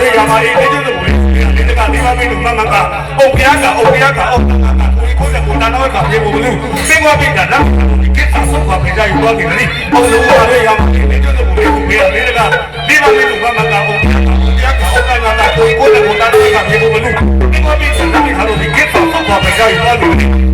လေးကမှအေးအေးကျုပ်တို့ဝင်တကနေမမင်းတို့မမကအုတ်ပြားကအုတ်ပြားကအုတ်ကကိုကိုကိုတန်တော့ကပြေဘူးလို့ပင်ဝပိတာလားကိစ္စဆုံးပါပြကြယူသွားတယ်လေအုတ်လုံးကလေးကမှအေးအေးကျုပ်တို့ဝင်ကိုပြေတယ်ကဒီမမင်းတို့မမကအုတ်ပြားကအုတ်ကကကိုကိုကိုတန်တော့ကပြေဘူးလို့ပင်ဝပိတာလားလို့ကိစ္စဆုံးပါပြကြယူသွားတယ်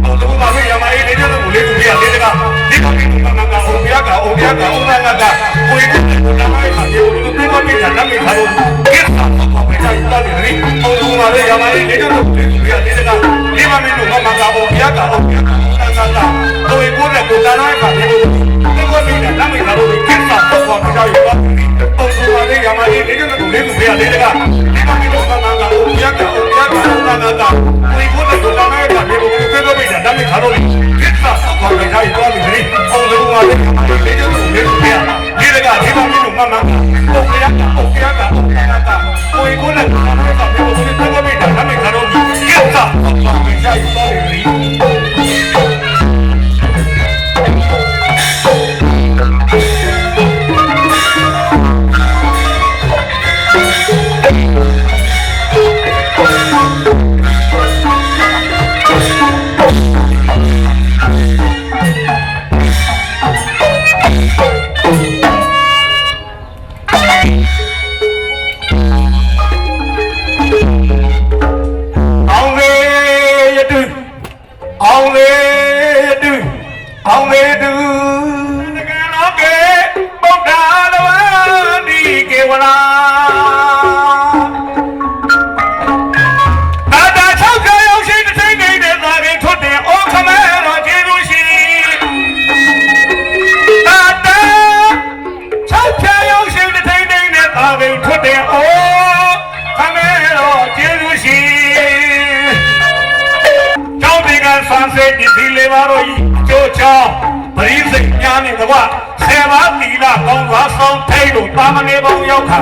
စွာသီလကောင်းစွာဆုံးထိတ်လို့သာမဏေဘုံရောက်ခါ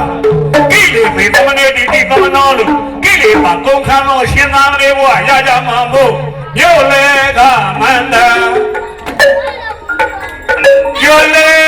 ကိလေသာသမဏေတိတိသမနောလို့ကိလေသာကုန်ခံသောရှင်သာမဏေဘုရားရကြမှာမို့မြို့လေကမန္တမြို့လေ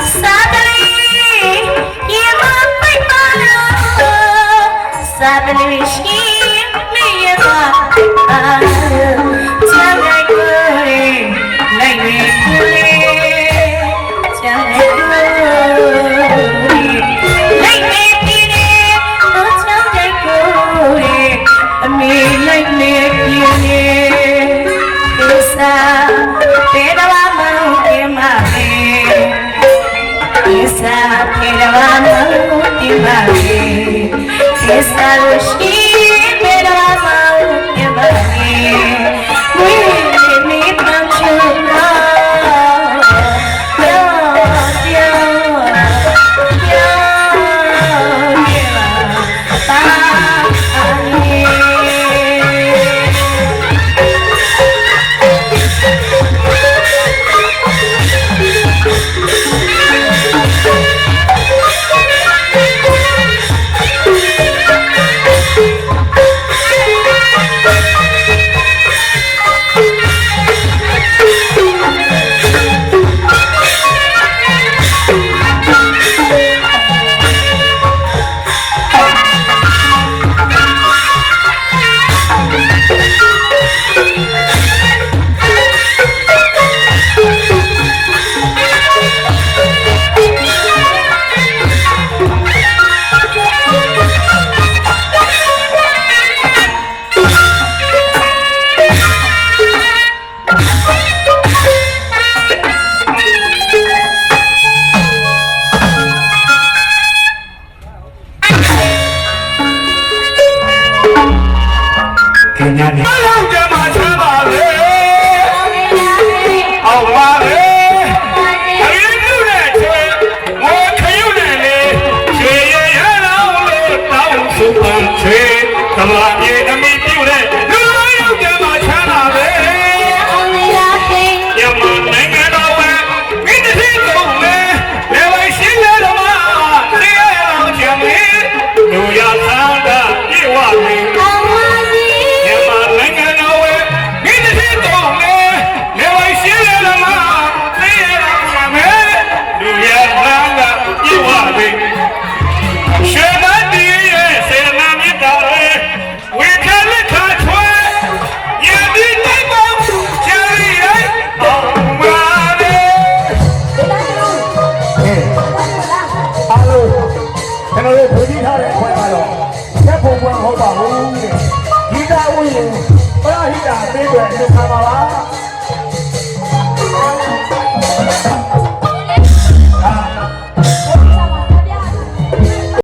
Sadly, you must be followed. Sadly, she. Aquela amante vai Esta luz que ပွဲမဟုတ်ပါ